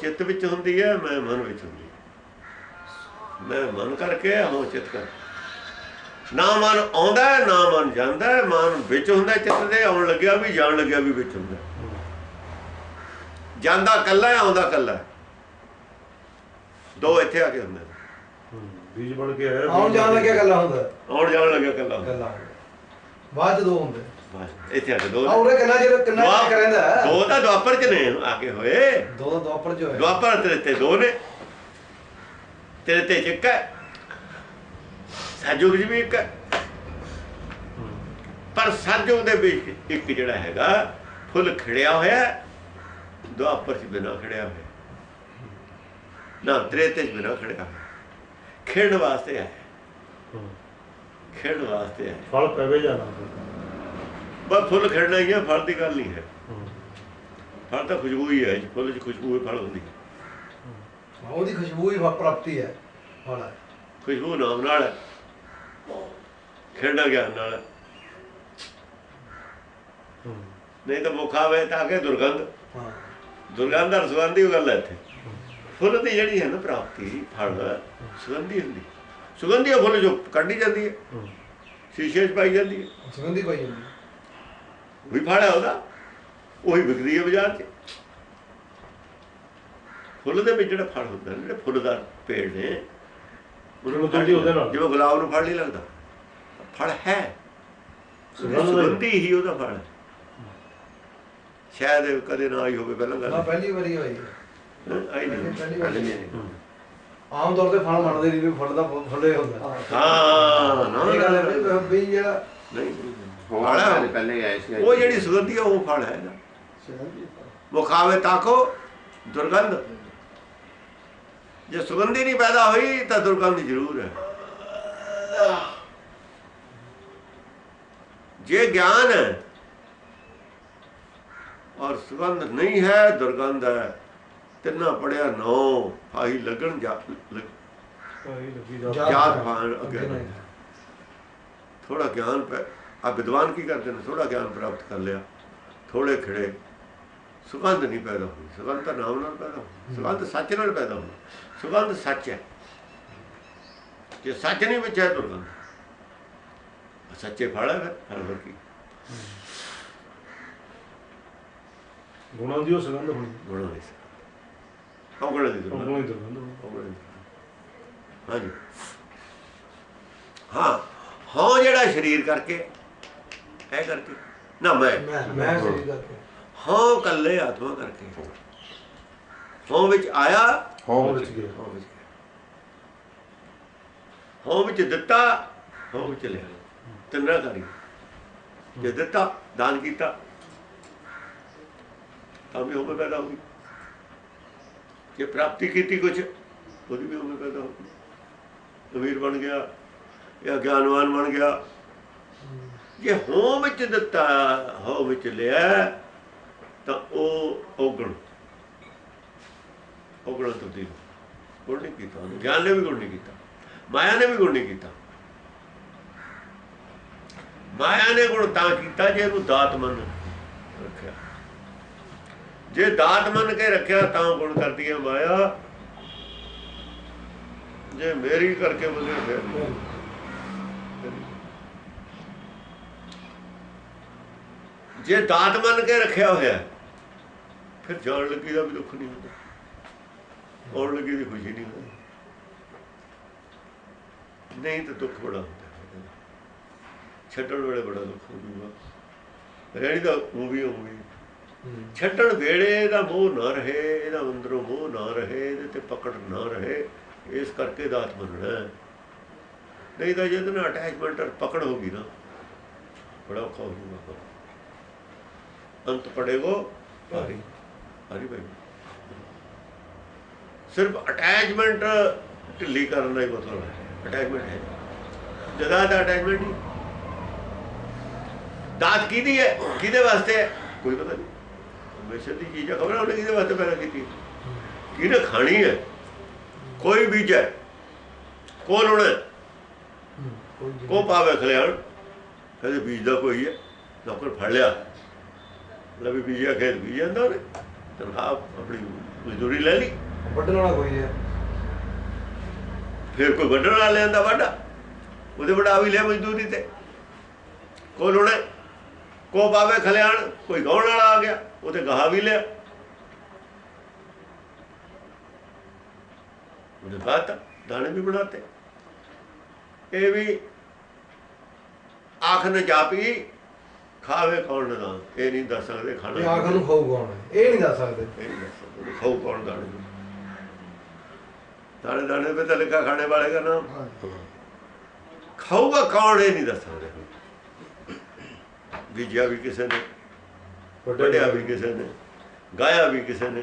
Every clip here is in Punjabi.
ਚਿੱਤ ਵਿੱਚ ਹੁੰਦੀ ਹੈ ਮੈਂ ਮਨ ਵਿੱਚ ਹੁੰਦੀ ਹੈ। ਮੈਂ ਮਨ ਕਰਕੇ ਹਾਂ ਚਿੱਤ ਕਰ ਨਾ ਮਨ ਆਉਂਦਾ ਹੈ, ਨਾ ਮਨ ਜਾਂਦਾ ਹੈ, ਮਨ ਵਿੱਚ ਹੁੰਦਾ ਚਿੱਤ ਦੇ ਆਉਣ ਲੱਗਿਆ ਵੀ ਜਾਣ ਲੱਗਿਆ ਵੀ ਵਿੱਚ ਹੁੰਦਾ। ਜਾਂਦਾ ਕੱਲਾ ਆਉਂਦਾ ਕੱਲਾ। ਦੋ ਇੱਥੇ ਆ ਕੇ ਹੁੰਦੇ ਬੀਜ ਬਣ ਕੇ ਆਇਆ ਆਉਣ ਜਾਣ ਲੱਗਿਆ ਕੇ- ਗੱਲਾਂ ਹੁੰਦਾ ਆਉਣ ਜਾਣ ਲੱਗਿਆ ਕੱਲਾ ਬਾਅਦ ਚ ਦੋ ਹੁੰਦੇ ਇੱਥੇ ਆ ਕੇ ਦੋ ਆ ਉਹਨੇ ਕਿੰਨਾ ਚਿਰ ਕਿੰਨਾ ਦੁਆ- ਚਿਰ ਰਹਿੰਦਾ? ਦੋ ਤਾਂ ਦੁਆਪਰ ਚ ਨੇ ਆ ਕੇ ਹੋਏ। ਦੋ ਦਾ ਦੁਆਪਰ ਚ ਹੋਇਆ ਦੁਆਪਰ ਤੇਰੇ ਤੇ ਦੋ ਨੇ। ਤੇਰੇ ਤੇ ਇੱਕ ਹੈ। ਸਾਜੂਗ ਜੀ ਵੀ ਇੱਕ ਹੈ। ਹੂੰ, ਪਰ ਸਾਜੂਗ ਦੇ ਵਿੱਚ ਇੱਕ ਜਿਹੜਾ ਹੈਗਾ ਫੁੱਲ ਖਿੜਿਆ ਹੋਇਆ ਦੁਆਪਰ ਚ ਬਿਨਾ ਖਿੜਿਆ ਹੋਇਆ। ਨਾ ਤ੍ਰੇਤੇ ਚ ਬਿਨਾ ਖੜਿਆ ਹੋਇਆ। ਖੇਡਣ ਵਾਸਤੇ ਹੈ। ਖੇਡਣ ਵਾਸਤੇ ਹੈ ਫਲ ਪਵੇ ਜਾਣਾ। ਬਸ ਫੁੱਲ ਖਿੜਨਾ ਹੀ ਹੈ ਫਲ ਦੀ ਗੱਲ ਨਹੀਂ ਹੈ। ਹੂੰ, ਫਲ ਤਾਂ ਖੁਸ਼ਬੂ ਹੀ ਹੈ ਫੁੱਲ 'ਚ ਖੁਸ਼ਬੂ ਹੀ ਫਲ ਹੁੰਦੀ ਹੈ। ਉਹਦੀ ਖੁਸ਼ਬੂ ਹੀ ਪ੍ਰਾਪਤੀ ਹੈ ਹੋਣਾ ਖੁਸ਼ਬੂ ਨਾਮ ਨਾਲ ਹੈ। ਗਿਆਨ ਨਾਲ ਹੈ। ਹੂੰ, ਨਹੀਂ ਤਾਂ ਮੁਖਾਵੇ ਤਾਂ ਕਿ ਦੁਰਗੰਧ। ਹਾਂ। ਦੁਰਗੰਧ ਦਾ ਸੁਗੰਧੀ ਉਹ ਗੱਲ ਹੈ ਇੱਥੇ। ਫੁੱਲ ਦੀ ਜਿਹੜੀ ਹੈ ਨਾ ਪ੍ਰਾਪਤੀ ਫਲ ਸੁਗੰਧੀ ਹੁੰਦੀ। ਸੁਗੰਧੀ ਉਹ ਫੁੱਲ ਜੋ ਕੱਢੀ ਜਾਂਦੀ ਹੈ। ਹੂੰ, ਸ਼ੀਸ਼ੇ 'ਚ ਪਾਈ ਜਾਂਦੀ ਹੈ। ਸੁਗੰਧੀ ਪਾਈ ਜਾਂਦੀ ਉਹ ਵੀ ਹੈ ਉਹਦਾ। ਉਹੀ ਵਿਕਦੀ ਹੈ ਬਾਜ਼ਾਰ 'ਚ। ਫੁੱਲ ਦੇ ਵਿੱਚ ਜਿਹੜਾ ਫਲ ਹੁੰਦਾ ਨਾ, ਜਿਹੜੇ ਫੁੱਲ ਦਾ ਪੇੜ ਨੇ ਉਹਨੂੰ ਦੂਜੀ ਉਹਦੇ ਨਾਲ। ਜਿਵੇਂ ਗੁਲਾਬ ਨੂੰ ਫਲ ਨਹੀਂ ਲੱਗਦਾ। ਫਲ ਹੈ। ਸੁਗੰਧ ਹੀ। ਉਹਦਾ ਫਲ ਹੈ। ਸ਼ਾਇਦ ਕਦੇ ਨਾ ਆਈ ਹੋਵੇ ਪਹਿਲਾਂ ਨਾ ਗੱਲ ਪਹਿਲੀ ਵਾਰੀ ਹੋਈ ਆਈ ਨਹੀਂ ਪਹਿਲੀ ਵਾਰੀ। ਹੂੰ। ਆਮ ਤੌਰ ਤੇ ਫਲ ਮੰਨਦੇ ਨਹੀਂ ਵੀ ਫਲ ਦਾ ਫੁੱਲੇ ਹੁੰਦਾ। ਹਾਂ ਨਾ ਇਹ ਗੱਲ ਵੀ- ਜਿਹੜਾ ਪਹਿਲੇ ਆਏ ਸੀ ਉਹ ਜਿਹੜੀ ਸੁਗੰਧੀ ਹੈ ਉਹ ਫਲ ਹੈ ਨਾ। ਮੁਖਾਵੇ ਤਾਕੋ ਦੁਰਗੰਧ। ਜੇ ਸੁਗੰਧੀ ਨਹੀਂ ਪੈਦਾ ਹੋਈ ਤਾਂ ਦੁਰਗੰਧ ਜ਼ਰੂਰ ਹੈ। ਜੇ ਗਿਆਨ ਹੈ ਔਰ ਸੁਗੰਧ ਨਹੀਂ ਹੈ ਦੁਰਗੰਧ ਹੈ ਤਿੰਨਾ ਪੜਿਆ ਨੌ ਫਾਹੀ ਲੱਗਣ ਜਾ ਲੱਗ- ਆਹੀ ਲੱਗੀ ਜਾ ਜਾਤ ਪਾਣ ਅੱਗੇ। ਥੋੜਾ ਗਿਆਨ ਆ ਵਿਦਵਾਨ ਕੀ ਕਰਦੇ ਨੇ? ਥੋੜਾ ਗਿਆਨ ਪ੍ਰਾਪਤ ਕਰ ਲਿਆ। ਥੋੜੇ ਖੜੇ। ਸੁਗੰਧ ਨਹੀਂ ਪੈਦਾ ਹੋਈ ਸੁਗੰਧ ਤਾਂ ਨਾਮ ਨਾਲ ਪੈਦਾ ਹੋਈ ਸੁਗੰਧ ਸੱਚ ਨਾਲ ਪੈਦਾ ਹੋਈ ਸੁਗੰਧ ਸੱਚ ਹੈ। ਜੇ ਸੱਚ ਨਹੀਂ ਵਿੱਚ ਹੈ ਦੁਰਗੰਧ। ਸੱਚੇ ਫਲ ਹੈ ਫਿਰ। ਕੀ। ਗੁਣਾਂ ਦੀ ਉਹ ਸੁਗੰਧ ਹੋਣੀ। ਗੁਣ ਸੀ ਔਗਣ ਦੀ ਦੁਰਗੰਧ। ਦੀ। ਔਗਣ ਦੀ। ਹਾਂਜੀ। ਹਾਂ। ਹਾਂ ਜਿਹੜਾ ਸਰੀਰ ਕਰਕੇ ਇਹ ਕਰਕੇ। ਨਾ ਮੈਂ। ਮੈਂ ਸਹੀ ਕਰਕੇ ਹਾਂ ਕੱਲੇ ਆਤਮਾ ਕਰਕੇ। ਹਾਂ ਵਿੱਚ ਆਇਆ। ਹੋ ਵਿੱਚ ਗਿਆ। ਹਾਂ ਵਿੱਚ ਗਿਆ। ਹਾਂ ਵਿੱਚ ਦਿੱਤਾ। ਹਾਂ ਵਿੱਚ ਲਿਆ। ਤਿੰਨਾਂ ਕਰੀ ਜੇ ਦਿੱਤਾ ਦਾਨ ਕੀਤਾ। ਤਾਂ ਵੀ ਹੋਵੇ ਪੈਦਾ ਹੋਈ। ਜੇ ਪ੍ਰਾਪਤੀ ਕੀਤੀ ਕੁਝ ਉਹਦੀ ਵੀ ਹੋਵੇ ਪੈਦਾ ਹੋਈ। ਅਮੀਰ ਬਣ ਗਿਆ ਜਾਂ ਗਿਆਨਵਾਨ ਬਣ ਗਿਆ। ਜੇ ਹੋ ਵਿੱਚ ਦਿੱਤਾ, ਹੋ ਵਿੱਚ ਲਿਆ, ਤਾਂ ਉਹ ਔਗਣ। ਔਗਣ ਤਬਦੀਲ ਗੁਣ ਨਹੀਂ ਕੀਤਾ ਗਿਆਨ ਨੇ ਵੀ ਗੁਣ ਨਹੀਂ ਕੀਤਾ, ਮਾਇਆ ਨੇ ਵੀ ਗੁਣ ਨਹੀਂ ਕੀਤਾ। ਮਾਇਆ ਨੇ ਗੁਣ ਤਾਂ ਕੀਤਾ ਜੇ ਇਹਨੂੰ ਦਾਤ ਮੰਨ ਰੱਖਿਆ। ਜੇ ਦਾਤ ਮੰਨ ਕੇ ਰੱਖਿਆ ਤਾਂ ਗੁਣ ਕਰਦੀ ਹੈ ਮਾਇਆ। ਜੇ ਮੇਰੀ ਕਰਕੇ ਬੋਲੇ ਫਿਰ। ਜੇ ਦਾਤ ਮੰਨ ਕੇ ਰੱਖਿਆ ਹੋਇਆ ਫਿਰ ਜਾਣ ਲੱਗੀ ਦਾ ਵੀ ਦੁੱਖ ਨਹੀਂ ਹੁੰਦਾ। ਆਉਣ ਲੱਗੀ ਦੀ ਖੁਸ਼ੀ ਨਹੀਂ ਹੁੰਦੀ। ਨਹੀਂ ਤਾਂ ਦੁੱਖ ਬੜਾ ਹੁੰਦਾ। ਛੱਡਣ ਵੇਲੇ ਬੜਾ ਦੁੱਖ ਹੋ ਜੂਗਾ ਰਹਿਣੀ ਦਾ ਉਹ ਵੀ ਵੀ ਛੱਡਣ ਵੇਲੇ ਦਾ ਮੋਹ ਨਾ ਰਹੇ ਇਹਦਾ ਅੰਦਰੋਂ ਮੋਹ ਨਾ ਰਹੇ ਇਹਦੇ ਤੇ ਪਕੜ ਨਾ ਰਹੇ ਇਸ ਕਰਕੇ ਦਾਤ ਮੰਨਣਾ। ਨਹੀਂ ਤਾਂ ਜਿਹਦੇ ਨਾਲ ਅਟੈਚਮੈਂਟ ਪਕੜ ਹੋਗੀ ਨਾ ਬੜਾ ਔਖਾ ਹੋ ਜੂਗਾ ਅੰਤ ਪੜੇਗੋ ਭਾਰੀ ਭਾਰੀ ਭਾਈ। ਸਿਰਫ ਅਟੈਚਮੈਂਟ ਢਿੱਲੀ ਕਰਨ ਦਾ ਹੀ ਮਤਲਬ ਹੈ। ਅਟੈਚਮੈਂਟ ਹੈ। ਜਗ੍ਹਾ ਦਾ ਅਟੈਚਮੈਂਟ ਨਹੀਂ ਦਾਤ ਕਿਹਦੀ ਹੈ? ਕਿਹਦੇ ਵਾਸਤੇ ਕੋਈ ਪਤਾ ਨਹੀਂ। ਹਮੇਸ਼ਾ ਦੀ ਚੀਜ਼ਾਂ ਖਬਰ ਉਹਨੇ ਕਿਹਦੇ ਵਾਸਤੇ ਪੈਦਾ ਕੀਤੀ ਕਿਹਨੇ ਖਾਣੀ ਹੈ? ਕੋਈ ਬੀਜ ਹੈ? ਕੋ ਲਾਉਣਾ ਹੈ? ਕੋਈ ਜੀ- ਕੋ ਪਾਵੇ ਖਲਿਆਣ? ਕਹਿੰਦੇ ਬੀਜ ਦਾ ਕੋਈ ਹੈ। ਨੌਕਰ ਫੜ ਲਿਆ। ਲੈ ਵੀ ਬੀਜਿਆ ਖੇਤ ਬੀਜ ਜਾਂਦਾ ਉਹਨੇ। ਤਨਖਾਹ ਆਪਣੀ ਮਜ਼ਦੂਰੀ ਲੈ ਲਈ। ਵੱਢਣ ਵਾਲਾ ਕੋਈ ਹੈ। ਫਿਰ ਕੋਈ ਵੱਢਣ ਵਾਲਾ ਲਿਆਂਦਾ ਵਾਢਾ। ਉਹਦੇ ਵਡਾ ਵੀ ਲਿਆ ਮਜ਼ਦੂਰੀ ਤੇ। ਕੋ ਲੁਣੇ ਕੋ ਬਾਵੇ ਖਲਿਆਣ ਕੋਈ ਗਾਉਣ ਵਾਲਾ ਆ ਗਿਆ ਉਹਤੇ ਗਾਹ ਵੀ ਲਿਆ। ਉਹਦੇ ਬਾਤ ਦਾਣੇ ਵੀ ਬਣਾਤੇ। ਇਹ ਵੀ ਆਖ ਨ ਜਾਪੀ ਖਾਵੇ ਕੌਣ ਨਾ ਇਹ ਨਹੀਂ ਦੱਸ ਸਕਦੇ ਖਾਣਾ ਇਹ ਆਖਰ ਨੂੰ ਖਾਊ ਕੌਣ ਇਹ ਨਹੀਂ ਦੱਸ ਸਕਦੇ। ਇਹ ਕੌਣ ਦਾਣੇ? ਦਾਣੇ ਦਾਣੇ ਤੇ ਤਲਕਾ ਖਾਣੇ ਵਾਲੇ ਦਾ ਨਾਮ। ਖਾਊਗਾ ਕੌਣ ਇਹ ਨਹੀਂ ਦੱਸ ਸਕਦੇ। ਬੀਜਿਆ ਵੀ ਕਿਸੇ ਨੇ ਵੱਡਿਆ ਵੀ ਕਿਸੇ ਨੇ ਗਾਇਆ ਵੀ ਕਿਸੇ ਨੇ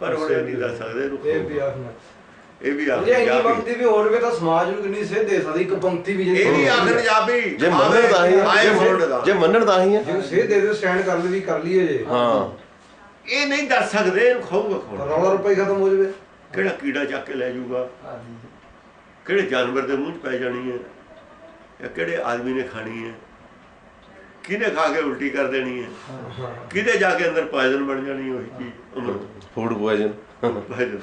ਪਰ ਉਹ ਨਹੀਂ ਦੱਸ ਸਕਦੇ ਇਹ ਵੀ ਆਖਣਾ। ਇਹ ਵੀ ਜੇ ਆਖਰ ਇੰਨੀ ਪੰਕਤੀ ਵੀ ਹੋਰ ਵੇ ਤਾਂ ਸਮਾਜ ਨੂੰ ਕਿੰਨੀ ਸੇਧ ਦੇ ਸਕਦੀ ਇੱਕ ਪੰਕਤੀ ਵੀ ਇਹ ਵੀ ਆਖਰ ਜਾਪੀ ਜੇ ਮੰਨਣ ਤਾਂ ਹੀ ਜੇ- ਦਾ। ਜੇ ਮੰਨਣ ਤਾਂ ਹੀ ਹੈ ਜੇ ਸੇਧ ਦੇ ਦੇ ਸਟੈਂਡ ਕਰ ਲਈ ਕਰ ਲਈਏ ਜੇ। ਹਾਂ। ਇਹ ਨਹੀਂ ਦੱਸ ਸਕਦੇ ਇਹਨੂੰ ਖਾਊਗਾ ਕੌਣ ਰੌਲਾ ਰੁਪਏ ਖਤਮ ਹੋ ਜਾਵੇ। ਕਿਹੜਾ ਕੀੜਾ ਚੱਕ ਕੇ ਲੈ ਜਾਊਗਾ? ਕਿਹੜੇ ਜਾਨਵਰ ਦੇ ਮੂੰਹ 'ਚ ਪੈ ਜਾਣੀ ਹੈ? ਜਾਂ ਕਿਹੜੇ ਆਦਮੀ ਨੇ ਖਾਣੀ ਹੈ? ਕਿਹਨੇ ਖਾ ਕੇ ਉਲਟੀ ਕਰ ਦੇਣੀ ਹੈ? ਕਿਹਦੇ ਜਾ ਕੇ ਅੰਦਰ ਪਾਇਜ਼ਨ ਬਣ ਜਾਣੀ ਉਹੀ ਚੀਜ਼? Food poison.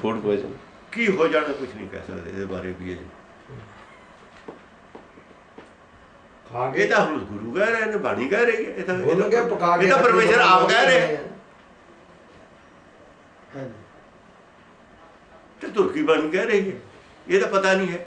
ਫੂਡ ਪੋਇਜ਼ਨ ਕੀ ਹੋ ਜਾਣਾ ਕੁਝ ਨਹੀਂ ਕਹਿ ਸਕਦੇ ਇਹਦੇ ਬਾਰੇ ਵੀ ਇਹ ਖਾ ਇਹ ਤਾਂ ਹੁਣ ਗੁਰੂ ਕਹਿ ਰਹੇ ਨੇ ਬਾਣੀ ਕਹਿ ਰਹੀ ਹੈ ਇਹ ਤਾਂ ਇਹ ਬੋਲ ਕੇ ਪਕਾ ਕੇ ਇਹ ਤਾਂ ਪਰਮੇਸ਼ਰ ਆਪ ਕਹਿ ਰਹੇ। ਤੇ ਤੁਰਕੀ ਬਾਣੀ ਕਹਿ ਰਹੀ ਹੈ ਇਹ ਤਾਂ ਪਤਾ ਨਹੀਂ ਹੈ।